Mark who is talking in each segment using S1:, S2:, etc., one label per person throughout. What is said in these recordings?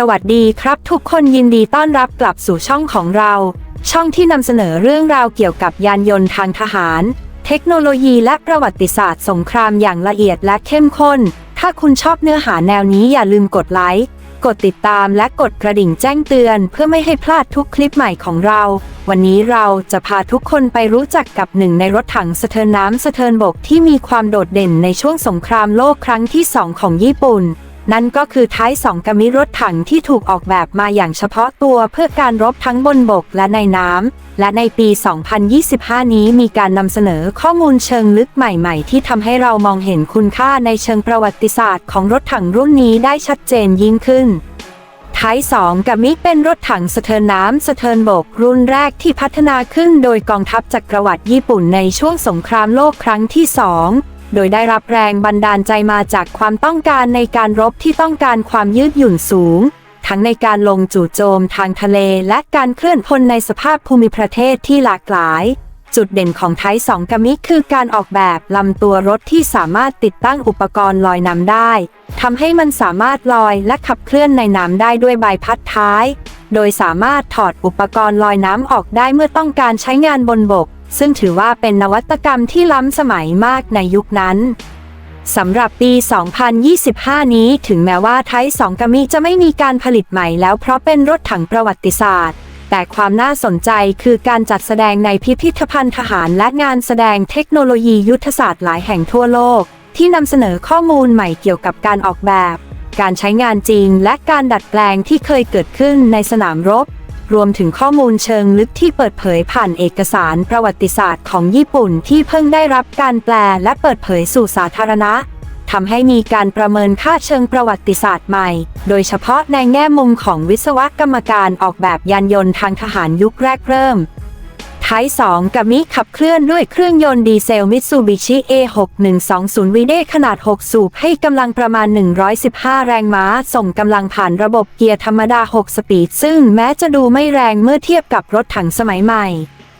S1: สวัสดีครับทุกคนยินดีต้อนรับกลับสู่ช่องของเรา ช่องที่นำเสนอเรื่องราวเกี่ยวกับยานยนต์ทางทหาร เทคโนโลยีและประวัติศาสตร์สงครามอย่างละเอียดและเข้มข้น ถ้าคุณชอบเนื้อหาแนวนี้อย่าลืมกดไลค์กดติดตามและกดกระดิ่งแจ้งเตือน เพื่อไม่ให้พลาดทุกคลิปใหม่ของเรา วันนี้เราจะพาทุกคนไปรู้จักกับหนึ่งในรถถังสะเทินน้ำสะเทินบกที่มีความโดดเด่นในช่วงสงครามโลกครั้งที่สองของญี่ปุ่น นั่นก็คือท้ายสองกมิรถถังที่ถูกออกแบบมาอย่างเฉพาะตัวเพื่อการรบทั้งบนบกและในน้ำ และในปี 2025 นี้มีการนำเสนอข้อมูลเชิงลึกใหม่ๆ ที่ทำให้เรามองเห็นคุณค่าในเชิงประวัติศาสตร์ของรถถังรุ่นนี้ได้ชัดเจนยิ่งขึ้นท้าย2กับมิเป็นรถถังสะเทินน้ำสะเทินบก รุ่นแรกที่พัฒนาขึ้นโดยกองทัพจักรวรรดิญี่ปุ่นในช่วงสงครามโลกครั้งที่ 2 โดยได้รับแรงบันดาลใจมาจากความต้องการในการรบที่ต้องการความยืดหยุ่นสูง ทั้งในการลงจู่โจมทางทะเลและการเคลื่อนพลในสภาพภูมิประเทศที่หลากหลาย จุดเด่นของไทย2กามิคือการออกแบบลำตัวรถที่สามารถติดตั้งอุปกรณ์ลอยน้ำได้ทำให้มันสามารถลอยและขับเคลื่อนในน้ำได้ด้วยใบพัดท้าย โดยสามารถถอดอุปกรณ์ลอยน้ำออกได้เมื่อต้องการใช้งานบนบก ซึ่งถือว่าเป็นนวัตกรรมที่ล้ำสมัยมากในยุคนั้นสำหรับปี 2025 นี้ถึงแม้ว่าไทย2กามิจะไม่มีการผลิตใหม่แล้วเพราะเป็นรถถังประวัติศาสตร์ แต่ความน่าสนใจคือการจัดแสดงในพิพิธภัณฑ์ทหารและงานแสดงเทคโนโลยียุทธศาสตร์หลายแห่งทั่วโลก ที่นำเสนอข้อมูลใหม่เกี่ยวกับการออกแบบ การใช้งานจริงและการดัดแปลงที่เคยเกิดขึ้นในสนามรบ รวมถึงข้อมูลเชิงลึกที่เปิดเผยผ่านเอกสารประวัติศาสตร์ของญี่ปุ่นที่เพิ่งได้รับการแปลและเปิดเผยสู่สาธารณะทำให้มีการประเมินค่าเชิงประวัติศาสตร์ใหม่ โดยเฉพาะในแง่มุมของวิศวกรรมการออกแบบยานยนต์ทางทหารยุคแรกเริ่ม ท้าย 2 กับมิขับเคลื่อนด้วยเครื่องยนต์ดีเซลมิตซูบิชิ A6120 วีเดขนาด 6 สูบให้กำลังประมาณ 115 แรงม้า ส่งกำลังผ่านระบบเกียร์ธรรมดา 6 สปีด ซึ่งแม้จะดูไม่แรงเมื่อเทียบกับรถถังสมัยใหม่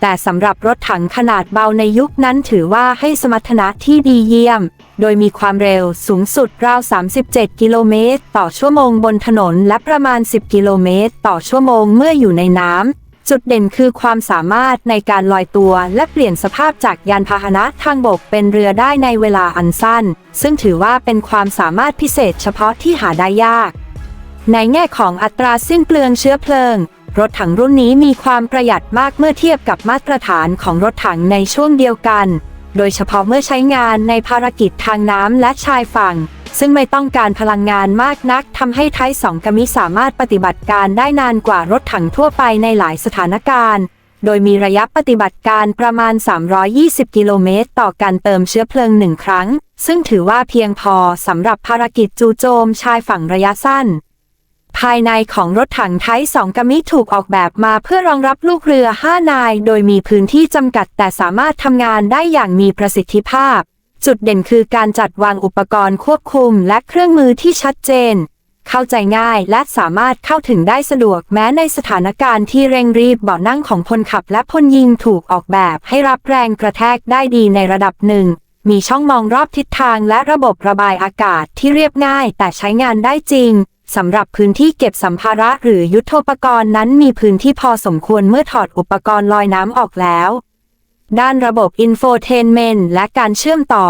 S1: แต่สำหรับรถถังขนาดเบาในยุคนั้นถือว่าให้สมรรถนะที่ดีเยี่ยม โดยมีความเร็วสูงสุดราว 37 กิโลเมตร ต่อชั่วโมงบนถนนและประมาณ 10 กิโลเมตร ต่อชั่วโมงเมื่ออยู่ในน้ำ จุดเด่นคือความสามารถในการลอยตัว และเปลี่ยนสภาพจากยานพาหนะทางบกเป็นเรือได้ในเวลาอันสั้น ซึ่งถือว่าเป็นความสามารถพิเศษเฉพาะที่หาได้ยาก ในแง่ของอัตราสิ้นเปลืองเชื้อเพลิง รถถังรุ่นนี้มีความประหยัดมากเมื่อเทียบกับมาตรฐานของรถถังในช่วงเดียวกัน โดยเฉพาะเมื่อใช้งานในภารกิจทางน้ำและชายฝั่ง ซึ่งไม่ต้องการพลังงานมากนักทำให้ไทสองกามิสามารถปฏิบัติการได้นานกว่ารถถังทั่วไปในหลายสถานการณ์ โดยมีระยะปฏิบัติการประมาณ 320 กิโลเมตร ต่อการเติมเชื้อเพลิงหนึ่งครั้ง ซึ่งถือว่าเพียงพอสำหรับภารกิจจูโจมชายฝั่งระยะสั้นภายในของรถถังไทย2กามิถูกออกแบบมาเพื่อรองรับลูกเรือ 5 นาย โดยมีพื้นที่จำกัดแต่สามารถทำงานได้อย่างมีประสิทธิภาพ จุดเด่นคือการจัดวางอุปกรณ์ควบคุมและเครื่องมือที่ชัดเจน เข้าใจง่ายและสามารถเข้าถึงได้สะดวกแม้ในสถานการณ์ที่เร่งรีบเบาะนั่งของพลขับและพลยิงถูกออกแบบให้รับแรงกระแทกได้ดีในระดับหนึ่ง มีช่องมองรอบทิศทางและระบบระบายอากาศที่เรียบง่ายแต่ใช้งานได้จริงสำหรับพื้นที่เก็บสัมภาระหรือยุทโธปกรณ์นั้นมีพื้นที่พอสมควรเมื่อถอดอุปกรณ์ลอยน้ำออกแล้ว ด้านระบบอินโฟเทนเมนต์และการเชื่อมต่อ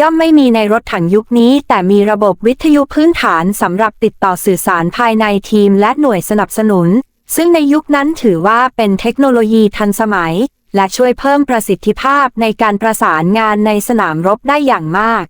S1: ย่อมไม่มีในรถถังยุคนี้ แต่มีระบบวิทยุพื้นฐานสำหรับติดต่อสื่อสารภายในทีมและหน่วยสนับสนุน ซึ่งในยุคนั้นถือว่าเป็นเทคโนโลยีทันสมัย และช่วยเพิ่มประสิทธิภาพในการประสานงานในสนามรบได้อย่างมาก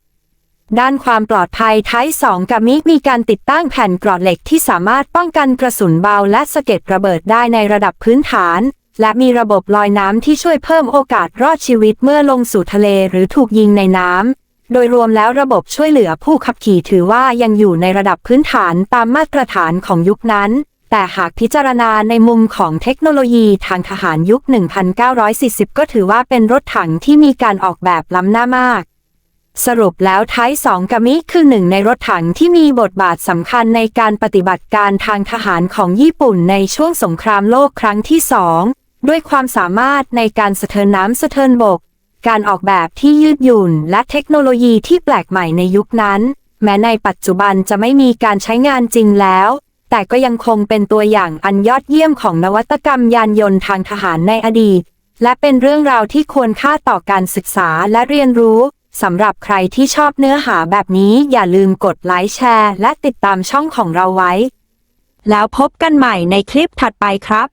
S1: ด้านความปลอดภัยท้าย2กับมิมีการติดตั้งแผ่นกรอดเหล็กที่สามารถป้องกันกระสุนเบาและสะเก็ดระเบิดได้ในระดับพื้นฐาน และมีระบบลอยน้ำที่ช่วยเพิ่มโอกาสรอดชีวิตเมื่อลงสู่ทะเลหรือถูกยิงในน้ำ โดยรวมแล้วระบบช่วยเหลือผู้ขับขี่ถือว่ายังอยู่ในระดับพื้นฐานตามมาตรฐานของยุคนั้น แต่หากพิจารณาในมุมของเทคโนโลยีทางทหารยุค 1940 ก็ถือว่าเป็นรถถังที่มีการออกแบบล้ำหน้ามากสรุปแล้วไทย2กามิคือหนึ่งในรถถังที่มีบทบาทสำคัญในการปฏิบัติการทางทหารของญี่ปุ่นในช่วงสงครามโลกครั้งที่สอง ด้วยความสามารถในการสะเทินน้ำสะเทินบก การออกแบบที่ยืดหยุ่น และเทคโนโลยีที่แปลกใหม่ในยุคนั้น แม้ในปัจจุบันจะไม่มีการใช้งานจริงแล้ว แต่ก็ยังคงเป็นตัวอย่างอันยอดเยี่ยมของนวัตกรรมยานยนต์ทางทหารในอดีต และเป็นเรื่องราวที่ควรค่าต่อการศึกษาและเรียนรู้สำหรับใครที่ชอบเนื้อหาแบบนี้อย่าลืมกดไลค์แชร์ และติดตามช่องของเราไว้ แล้วพบกันใหม่ในคลิปถัดไปครับ